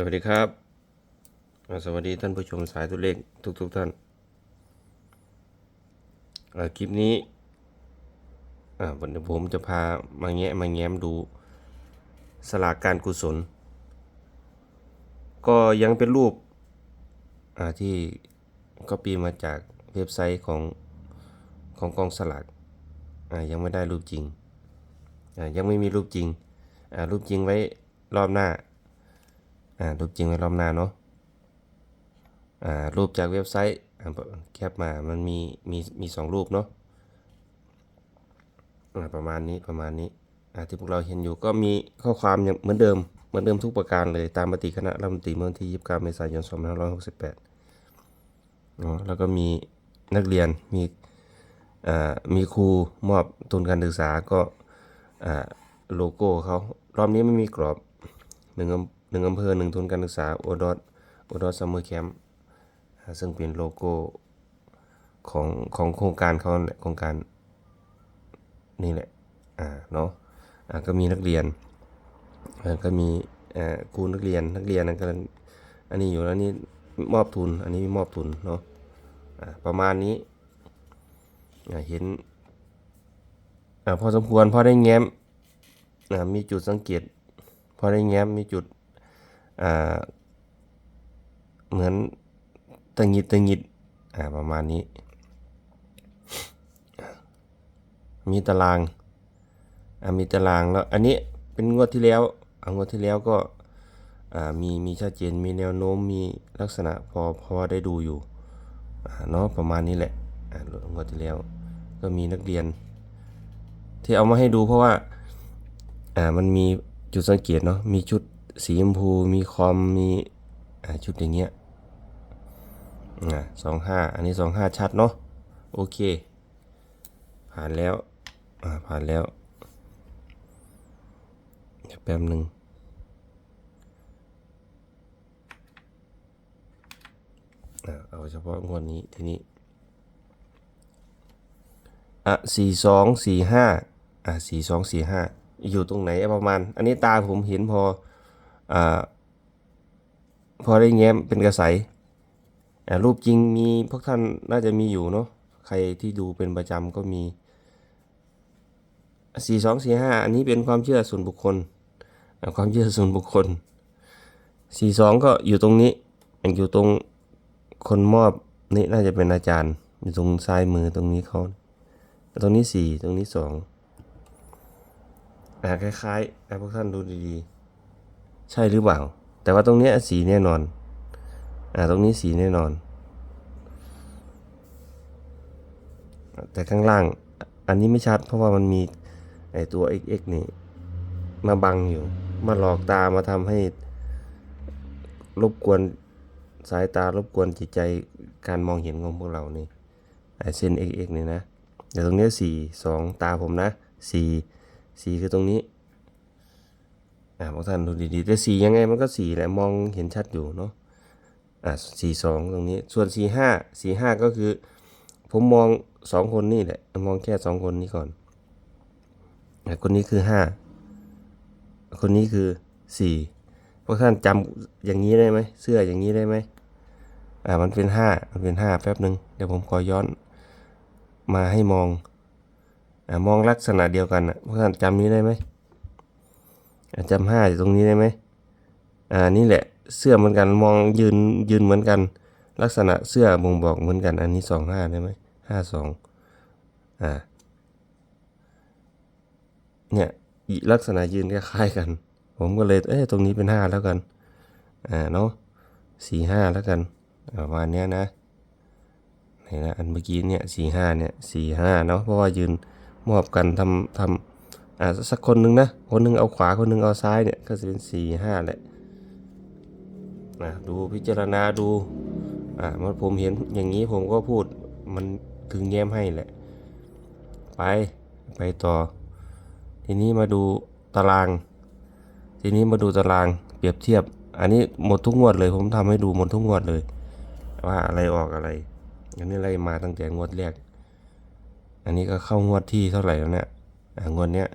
สวัสดีครับ สวัสดีท่านผู้ชมสายตัวเลขทุกๆทท่านาคลิปนี้วันนี้ผมจะพามาแงะมาแง้มดูสลากการกุศล ก็ยังเป็นรูปที่ก็ปีมาจากเว็บไซต์ของของกองสลากยังไม่ได้รูปจริง ยังไม่มีรูปจริงรูปจริงไว้รอบหน้า อ่ารูปจริงไว้รอบหน้าเนาะอ่ารูปจากเว็บไซต์อ่าแคปมามันมีมีมีสองรูปเนาะอ่าประมาณนี้ประมาณนี้อ่าที่พวกเราเห็นอยู่ก็มีข้อความอย่างเหมือนเดิมเหมือนเดิมทุกประการเลยตามมติคณะรัฐมนตรีเมื่อวันที่29เมษายน2568เนาะแล้วก็มีนักเรียนมีอ่ามีครูมอบทุนการศึกษาก็อ่าโลโก้เขารอบนี้ไม่มีกรอบหนึ่ง หนึ่งอำเภอหนึ่งทุนการศึกษาโอดอสโอดอสซัมเมอร์แคมป์ซึ่งเป็นโลโก้ของของโครงการเขาแหละโครงการนี่แหละอ่าเนาะอ่าก็มีนักเรียนก็มีอ่าครูนักเรียนนักเรียนนั่นก็อันนี้อยู่แล้วนี่มอบทุน อันนี้มอบทุนเนาะอ่าประมาณนี้อ่าเห็นอ่าพอสมควรพอได้แง้มอ่ามีจุดสังเกต พอได้แง้มมีจุด เหมือนตะงิดตะงิดประมาณนี้ มีตารางมีตารางแล้วอันนี้เป็นงวดที่แล้วงวดที่แล้วก็มีมีชัดเจนมีแนวโน้มมีลักษณะพอพอได้ดูอยู่เนาะประมาณนี้แหละงวดที่แล้ว ก็มีนักเรียน ที่เอามาให้ดูเพราะว่ามันมีจุดสังเกตเนาะมีชุด สีชมพูมีคอมมีชุดอย่างเงี้ยสองห้าอันนี้สองห้าชัดเนาะโอเค ผ่านแล้วผ่านแล้วแป๊บหนึ่งเอาเฉพาะงวดนี้ทีนี้อะสี่สองสี่ห้าอะสี่สองสี่ห้าอยู่ตรงไหนประมาณ อันนี้ตาผมเห็นพอ อพอได้แง้มเป็นกระใสรูปจริงมีพวกท่านน่าจะมีอยู่เนาะใครที่ดูเป็นประจำก็มีสี่สองสี่ห้าอันนี้เป็นความเชื่อส่วนบุคคล ความเชื่อส่วนบุคคลสี่สองก็อยู่ตรงนี้อยู่ตรงคนมอบนี่น่าจะเป็นอาจารย์ อยู่ตรงซ้ายมือตรงนี้เขาตรงนี้สี่ตรงนี้สองอ่าคล้ายๆอ่าพวกท่านดูดีๆ ใช่หรือเปล่า แต่ว่าตรงเนี้ยสีแน่นอน อ่า ตรงนี้สีแน่นอน แต่ข้างล่าง อันนี้ไม่ชัด เพราะว่ามันมีไอตัว xx นี่ มาบังอยู่ มาหลอกตา มาทำให้ รบกวนสายตา รบกวนจิตใจการมองเห็นของพวกเรานี่ไอเส้น xx นี่นะเดี๋ยวตรงเนี้ยสี่สองตาผมนะสี่สี่คือตรงนี้ อ่าพวกท่านดูดีๆ แต่สียังไงมันก็สีแหละมองเห็นชัดอยู่เนาะอ่าสีสองตรงนี้ส่วนสีห้าสีห้าก็คือ ผมมองสองคนนี่แหละมองแค่สองคนนี้ก่อนอ่าคนนี้คือห้าคนนี้คือสี่พวกท่านจำอย่างนี้ได้ไหมเสื้ออย่างนี้ได้ไหมอ่ามันเป็นห้ามันเป็นห้าแป๊บหนึ่งเดี๋ยวผมขอย้อนมาให้มองอมองลักษณะเดียวกันอะพวกท่านจำนี้ได้ไหม จำห้าอยู่ตรงนี้ได้ไหมอ่านี่แหละเสื้อเหมือนกันมองยืนยืนเหมือนกัน ลักษณะเสื้อบ่งบอกเหมือนกัน อันนี้สองห้าได้ไหมห้าสองอ่าเนี่ยลักษณะยืนคล้ายๆกัน ผมก็เลยเอ้ยตรงนี้เป็นห้าแล้วกันอ่าเนาะสี่ห้าแล้วกันประมาณเนี้ยนะเห็นนะอันเมื่อกี้เนี่ยสี่ห้าเนี่ยสี่ห้าเนาะเพราะว่ายืนมอบกันทำทำ อ่าสักคนหนึ่งนะ คนหนึ่งเอาขวาคนหนึ่งเอาซ้ายเนี่ยก็จะเป็นสี่ห้าแหละนะดูพิจารณาดูอ่ามันผมเห็นอย่างนี้ผมก็พูดมันถึงแย้มให้แหละ ไปไปต่อ ทีนี้มาดูตาราง ทีนี้มาดูตารางเปรียบเทียบ อันนี้หมดทุกงวดเลย ผมทำให้ดูหมดทุกงวดเลย ว่าอะไรออกอะไรอันนี้ไล่มาตั้งแต่งวดแรก อันนี้ก็เข้างวดที่เท่าไหร่แล้วเนี่ยอ่างวดเนี้ย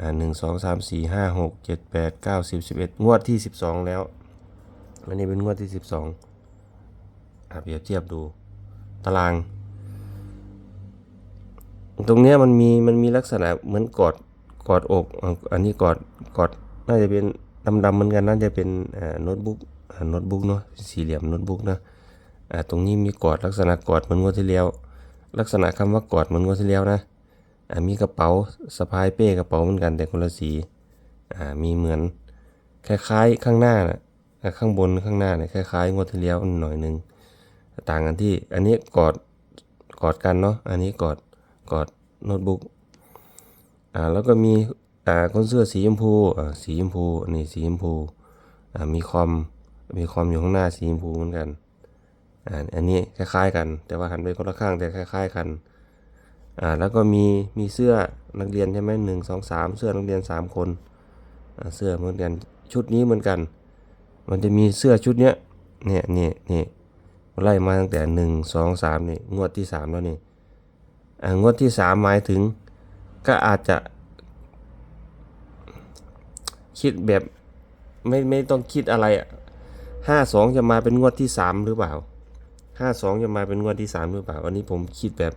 อ่าหนึ่งสองสามสี่ห้าหกเจ็ดแปดเก้าสิบสิบเอ็ดงวดที่สิบสองแล้วอันนี้เป็นงวดที่สิบสองอะเปรียบเทียบดูตาราง ตรงเนี้ยมันมีมันมีลักษณะเหมือนกอดกอดอกอันนี้กอดกอดน่าจะเป็นดำๆเหมือนกันน่าจะเป็นโน้ตบุ๊กโน้ตบุ๊กเนาะสี่เหลี่ยมโน้ตบุ๊กนะตรงนี้มีกอดลักษณะกอดเหมือนงวดที่แล้วลักษณะคำว่ากอดเหมือนงวดที่แล้วนะ มีกระเป๋าสะพายเป้กระเป๋าเหมือนกันแต่คนละสีมีเหมือนคล้ายๆข้างหน้านะข้างบนข้างหน้าเนี่ยคล้ายๆงวดที่แล้วหน่อยหนึงต่างกันที่อันนี้กอดกอดกันเนาะอันนี้กอดกอดโน้ตบุ๊กอ่าแล้วก็มีอ่าคนเสื้อสีชมพูอ่าสีชมพูนนี้สีชมพูอ่ามีคอมมีคอมอยู่ข้างหน้าสีชมพูเหมือนกันอ่าอันนี้คล้ายๆกัน แต่ว่าหันไปคนละข้างแต่คล้าย ๆ กัน อ่าแล้วก็มีมีเสื้อนักเรียนใช่ไหมหนึ่งสองสามเสื้อนักเรียนสามคนอ่าเสื้อเหมือนกันชุดนี้เหมือนกัน มันจะมีเสื้อชุดเนี้ยเนี่ยเนี่ยเนี่ยไล่มาตั้งแต่หนึ่งสองสามนี่งวดที่สามแล้วนี่อ่างวดที่สามหมายถึงก็อาจจะ คิดแบบไม่ไม่ต้องคิดอะไรอะห้าสองจะมาเป็นงวดที่สามหรือเปล่าห้าสองจะมาเป็นงวดที่สามหรือเปล่า อันนี้ผมคิดแบบ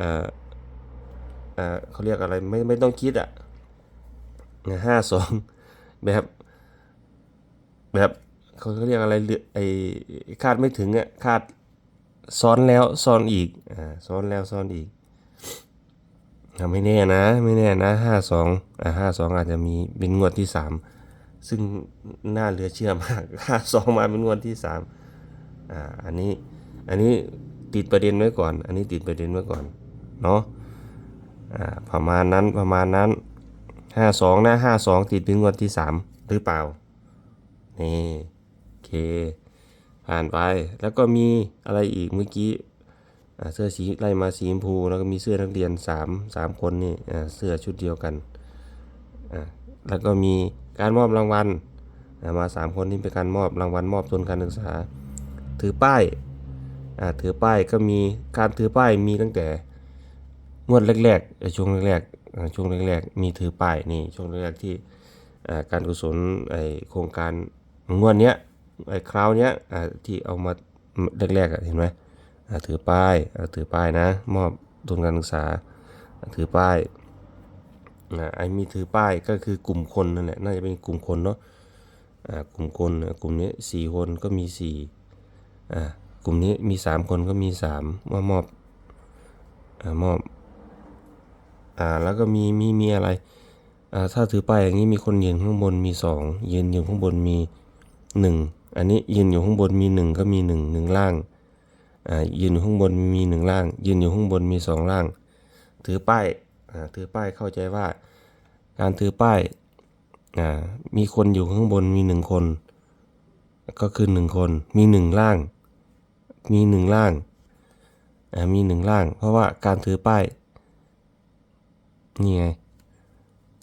อ่อเอ่อเขาเรียกอะไรไม่ไม่ต้องคิดอะห้าสองแบบแบบเขาเขาเรียกอะไรเรือไอคาดไม่ถึงอะคาดซ้อนแล้วซ้อนอีกอ่าซ้อนแล้วซ้อนอีกไม่แน่นะไม่แน่นะห้าสองอ่าห้าสองอาจจะมีเป็นงวดที่สามซึ่งน่าเหลือเชื่อมากห้าสองมาเป็นงวดที่สามอ่าอันนี้อันนี้ติดประเด็นไว้ก่อน อันนี้ติดประเด็นไว้ก่อน เนาะอ่าประมาณนั้นประมาณนั้นห้าสองนะห้าสองติดเป็นงวดที่สามหรือเปล่า นี่โอเค ผ่านไปแล้วก็มีอะไรอีกเมื่อกี้อ่าเสื้อสีไล่มาสีชมพูแล้วก็มีเสื้อนักเรียนสามสามคนนี่อ่าเสื้อชุดเดียวกันอ่าแล้วก็มีการมอบรางวัลอ่ามาสามคนนี่เป็นการมอบรางวัลมอบทุนการศึกษา ถือป้ายอ่าถือป้ายก็มีการถือป้ายมีตั้งแต่ งวดแรกๆช่วงแรกๆช่วงแรกๆมีถือป้ายนี่ช่วงแรกๆที่การกุศลไอโครงการงวดเนี้ยไอคราวเนี้ยที่เอามาแรกๆเห็นไหมถือป้ายถือป้ายนะ มอบทุนการศึกษาถือป้ายไอมีถือป้ายก็คือกลุ่มคนนั่นแหละน่าจะเป็นกลุ่มคนเนาะกลุ่มคนกลุ่มนี้สี่คนก็มีสี่กลุ่มนี้มีสามคนก็มีสามมามอบมอบ อ่าแล้วก็มีมีมีอะไรอ่าถ้าถือป้ายอย่างนี้มีคนยืนข้างบนมีสองยืนอยู่ข้างบนมีหนึ่งอันนี้ยืนอยู่ข้างบนมีหนึ่งก็มีหนึ่งหนึ่งล่างอ่ายืนอยู่ข้างบนมีหนึ่งล่าง ยืนอยู่ข้างบนมีสองล่าง ถือป้ายอ่าถือป้ายเข้าใจว่า การถือป้ายอ่ามีคนอยู่ข้างบนมีหนึ่งคน ก็คือหนึ่งคนมีหนึ่งล่าง มีหนึ่งล่างอ่ามีหนึ่งล่าง เพราะว่าการถือป้าย นี่ไง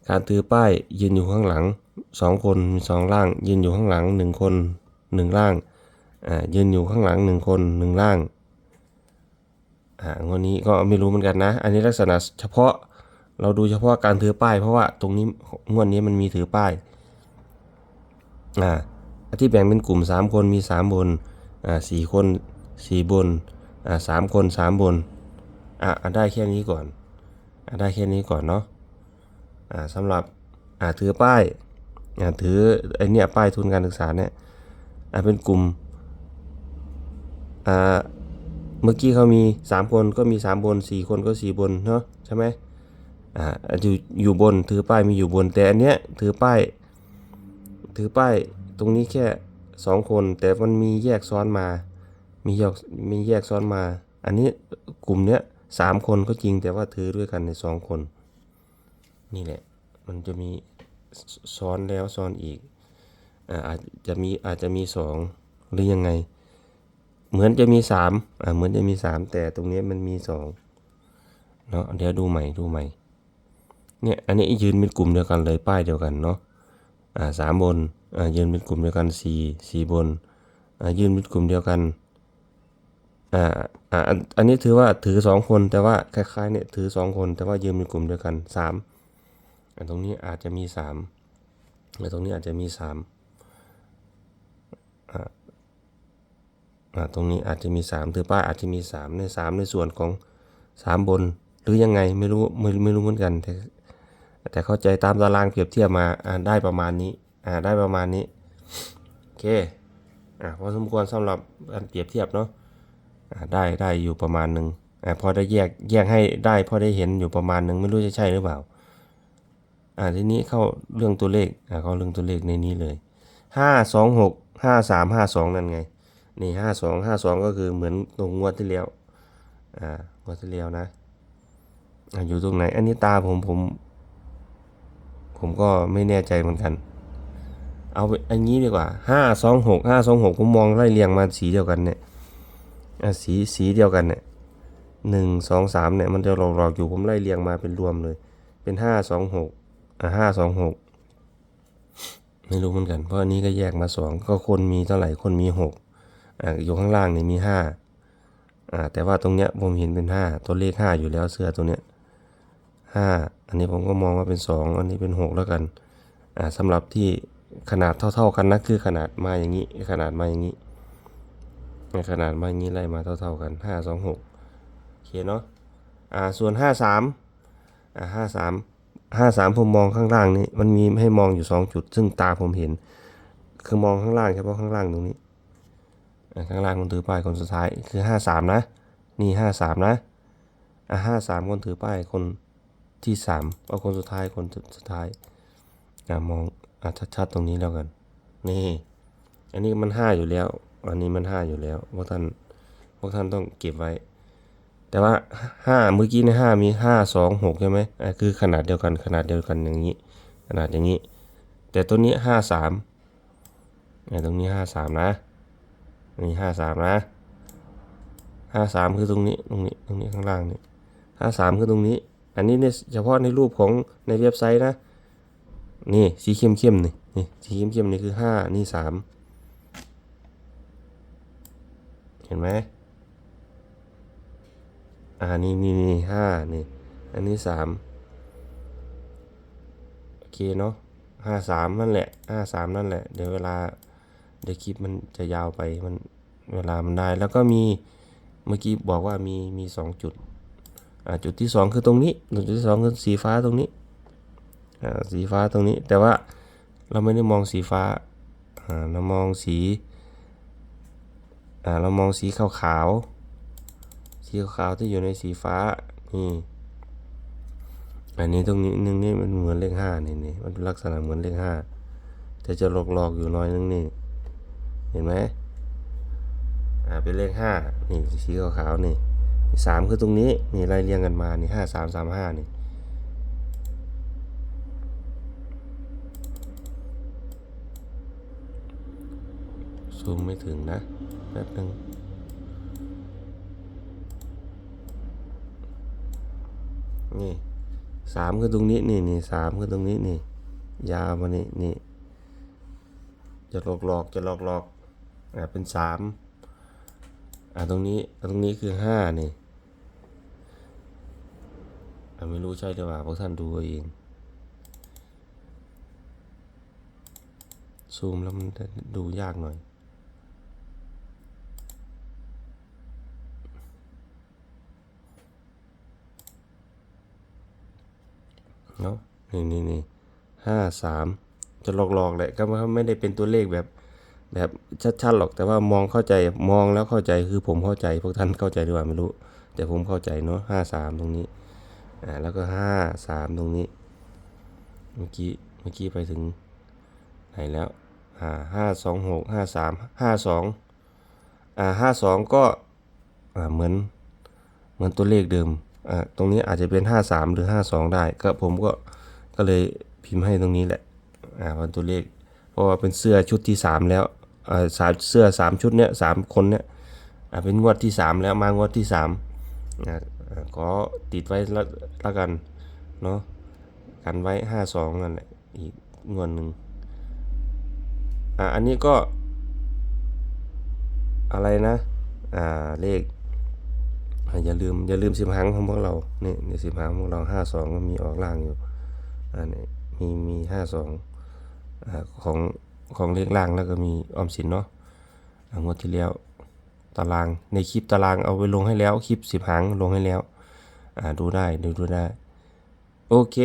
การถือป้ายยืนอยู่ข้างหลังสองคนมีสองล่าง ยืนอยู่ข้างหลังหนึ่งคนหนึ่งล่างอ่ายืนอยู่ข้างหลังหนึ่งคนหนึ่งล่างอ่างวดนี้ก็ไม่รู้เหมือนกันนะ อันนี้ลักษณะเฉพาะเราดูเฉพาะการถือป้าย เพราะว่าตรงนี้งวดนี้มันมีถือป้ายอ่าที่แบ่งเป็นกลุ่ม 3 คนมี 3 บนอ่าสี่คน 4 บนอ่าสามคน 3 บนอ่าได้แค่นี้ก่อน ได้แค่นี้ก่อนเนาะอ่าสำหรับอ่าถือป้ายอ่าถือไอเนี้ยป้ายทุนการศึกษาเนี่ยอ่าเป็นกลุ่มอ่าเมื่อกี้เขามี 3 คนก็มี 3 บน 4 คนก็ 4 บนเนาะใช่ไหมอ่าอยู่อยู่บนถือป้ายมีอยู่บน แต่อันเนี้ยถือป้าย ถือป้ายตรงนี้แค่สองคน แต่มันมีแยกซ้อนมา มีแยกมีแยกซ้อนมา อันนี้กลุ่มเนี้ย สามคนก็จริงแต่ว่าถือด้วยกันในสองคน นี่แหละ มันจะมีซ้อนแล้วซ้อนอีกอาอาจจะมีอาจจะมีสองหรือยังไง เหมือนจะมีสามเหมือนจะมีสามแต่ตรงนี้มันมีสองเนาะเดี๋ยวดูใหม่ดูใหม่เนี่ยอันนี้ยืนเป็นกลุ่มเดียวกันเลยป้ายเดียวกันเนาะอ่าสามบนอ่ายืนเป็นกลุ่มเดียวกันสี่สี่บนอ่ายืนเป็นกลุ่มเดียวกัน อ่าอ่าอันนี้ถือว่าถือสองคนแต่ว่าคล้ายๆเนี่ยถือสองคนแต่ว่ายืนเป็นกลุ่มเดียวกันสามอันตรงนี้อาจจะมีสามอันตรงนี้อาจจะมีสามอ่าอ่าตรงนี้อาจจะมีสามถือป้าอาจจะมีสามในสามในส่วนของสามบน หรือยังไงไม่รู้ไม่ไม่รู้เหมือนกันแต่แต่เข้าใจตามตารางเปรียบเทียบมาอ่าได้ประมาณนี้อ่าได้ประมาณนี้โอเคอ่าพอสมควรสำหรับการเปรียบเทียบเนาะ ได้ได้อยู่ประมาณหนึ่งอ่าพอได้แยกแยกให้ได้พอได้เห็นอยู่ประมาณหนึ่งไม่รู้จะใช่หรือเปล่าอ่าทีนี้เข้าเรื่องตัวเลขอ่าเข้าเรื่องตัวเลขในนี้เลยห้าสองหกห้าสามห้าสองนั่นไงนี่ห้าสองห้าสองก็คือเหมือนตรงงวดที่แล้วอ่างวดที่แล้วนะอ่าอยู่ตรงไหน อันนี้ตาผมผม ผมก็ไม่แน่ใจเหมือนกัน เอาอันนี้ดีกว่าห้าสองหกห้าสองหกผมมองไล่เรียงมาสีเดียวกันเนี่ย สีสีเดียวกันเนี่ยหนึ่งสองสามเนี่ยมันจะหลอกๆอยู่ผมไล่เรียงมาเป็นรวมเลย เป็นห้าสองหกอะห้าสองหกไม่รู้เหมือนกัน เพราะอันนี้ก็แยกมาสองก็คนมีเท่าไหร่คนมีหกอะอยู่ข้างล่างเนี่ยมีห้าอ่าแต่ว่าตรงเนี้ยผมเห็นเป็นห้าตัวเลขห้าอยู่แล้วเสื้อตัวเนี้ยห้าอันนี้ผมก็มองว่าเป็นสองอันนี้เป็นหกแล้วกันอ่าสำหรับที่ขนาดเท่า ๆกันนะคือขนาดมาอย่างนี้ขนาดมาอย่างนี้ ขนาดมาอย่างนี้ไล่มาเท่า ๆกันห้าสองหกโอเคเนาะอ่าส่วนห้าสามอ่าห้าสามห้าสามผมมองข้างล่างนี้ มันมีให้มองอยู่สองจุด ซึ่งตาผมเห็น คือมองข้างล่างเฉพาะข้างล่างตรงนี้ข้างล่างคนถือป้ายคนสุดท้ายคือห้าสามนะ นี่ห้าสามนะอ่าห้าสามคนถือป้ายคนที่สามเอาคนสุดท้ายคนสุดท้ายอ่ามองอ่าชัดๆตรงนี้แล้วกัน นี่ อันนี้มันห้าอยู่แล้ว อันนี้มันห้าอยู่แล้วพวกท่านพวกท่านต้องเก็บไว้ แต่ว่าห้าเมื่อกี้ในห้ามีห้าสองหกใช่ไหมคือขนาดเดียวกันขนาดเดียวกันอย่างนี้ ขนาดอย่างนี้ แต่ตัวนี้ห้าสามตรงนี้ห้าสามนะนี่ห้าสามนะห้าสามคือตรงนี้ตรงนี้ตรงนี้ข้างล่างนี่ห้าสามคือตรงนี้ อันนี้เนี่ยเฉพาะในรูปของในเว็บไซต์นะ นี่สีเข้มเข้มนี่นี่สีเข้มเข้มนี่คือห้านี่สามเห็นไหมอ่านี่นี่นี่ห้านี่ อันนี้สามโอเคเนาะห้าสามนั่นแหละห้าสามนั่นแหละ เดี๋ยวเวลาเดี๋ยวคลิปมันจะยาวไปมันเวลามันได้ แล้วก็มีเมื่อกี้บอกว่ามีมีสองจุดอ่าจุดที่สองคือตรงนี้จุดที่สองคือสีฟ้าตรงนี้อ่าสีฟ้าตรงนี้แต่ว่าเราไม่ได้มองสีฟ้าอ่าเรามองสี อ่าเรามองสีขาวๆ สีขาวที่อยู่ในสีฟ้า นี่ อันนี้ตรงนี้นึงนี่มันเหมือนเลขห้านี่นี่มันลักษณะเหมือนเลขห้าแต่จะหลอกหลอกๆอยู่น้อยนึงนี่ เห็นไหมอ่าเป็นเลขห้านี่สีขาวๆนี่สามคือตรงนี้ นี่ไล่เรียงกันมา นี่ห้าสามสามห้านี่ ซูมไม่ถึงนะ แป๊บนึงนี่สามคือตรงนี้นี่นี่สามคือตรงนี้นี่ ยาวมานี่นี่ จะหลอกหลอกๆจะหลอกหลอกๆอ่าเป็นสามอ่าตรงนี้ตรงนี้คือห้านี่อ่าไม่รู้ใช่หรือเปล่าพวกท่านดูเองซูมแล้วมันดูยากหน่อย เนาะนี่นี่นี่ห้าสามจะหลอกๆแหละก็ไม่ได้เป็นตัวเลขแบบแบบชัดๆหรอกแต่ว่ามองเข้าใจมองแล้วเข้าใจคือผมเข้าใจพวกท่านเข้าใจหรือเปล่าไม่รู้ แต่ผมเข้าใจเนาะห้าสามตรงนี้อ่าแล้วก็ห้าสามตรงนี้ เมื่อกี้เมื่อกี้ไปถึงไหนแล้วอ่าห้าสองหกห้าสามห้าสองอ่าห้าสองก็อ่าเหมือนเหมือนตัวเลขเดิม ตรงนี้อาจจะเป็น 53 หรือ 52 ได้ ก็ผมก็ก็เลยพิมพ์ให้ตรงนี้แหละอ่าเป็นตัวเลข เพราะว่าเป็นเสื้อชุดที่ 3 แล้วอ่าสามเสื้อ 3 ชุดเนี้ยสามคนเนี้ยอ่าเป็นงวดที่ 3 แล้วมางวดที่3อ่าอ่าขอติดไว้ละละกันเนาะกันไว้ 52 นั่นแหละอีกงวดหนึ่งอ่าอันนี้ก็อะไรนะ อ่า เลข อย่าลืมอย่าลืมสิบหางของพวกเราเนี่ยในสิบหางของเราห้าสองก็มีออกล่างอยู่อ่าเนี่ยมีมีห้าสองของของเลขล่างแล้วก็มีออมสินเนาะอ่งวดที่แล้วตารางในคลิปตารางเอาไปลงให้แล้วคลิปสิบหางลงให้แล้วดูได้ดูดูได้ โอเค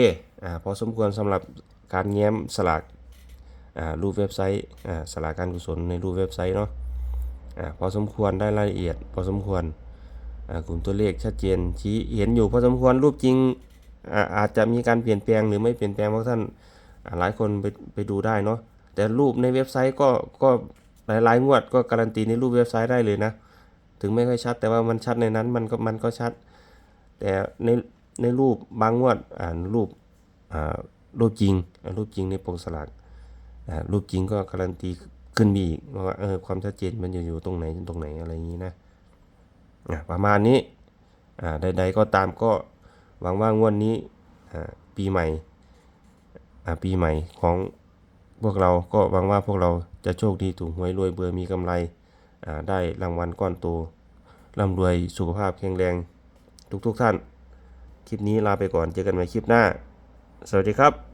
อ่าพอสมควรสำหรับการแง้มสลากอ่ารูปเว็บไซต์อ่าสลากการกุศลในรูปเว็บไซต์เนาะอ่าพอสมควรได้รายละเอียด พอสมควร กลุ่มตัวเลขชัดเจนชี้เห็นอยู่พอสมควรรูปจริงอาอาจจะมีการเปลี่ยนแปลงหรือไม่เปลี่ยนแปลงเพราะท่านหลายคนไปไปดูได้เนาะแต่รูปในเว็บไซต์ก็ก็หลายๆงวดก็การันตีในรูปเว็บไซต์ได้เลยนะ ถึงไม่ค่อยชัด แต่ว่ามันชัดในนั้นมันก็มันก็ชัด แต่ในในรูปบางงวดอ่ารูปอ่ารูปจริงรูปจริงในปกสลากอ่ารูปจริงก็การันตีขึ้นมีอีกว่าเออความชัดเจนมันอยู่อยู่ตรงไหนตรงไหนอะไรอย่างนี้นะ ประมาณนี้ใดๆก็ตามก็หวังว่างวดนี้ปีใหม่ปีใหม่ของพวกเราก็หวังว่าพวกเราจะโชคดีถูกหวยรวยเบอร์มีกำไรได้รางวัลก้อนโตร่ำรวยสุขภาพแข็งแรงทุกๆท่าน คลิปนี้ลาไปก่อนเจอกันใหม่คลิปหน้า สวัสดีครับ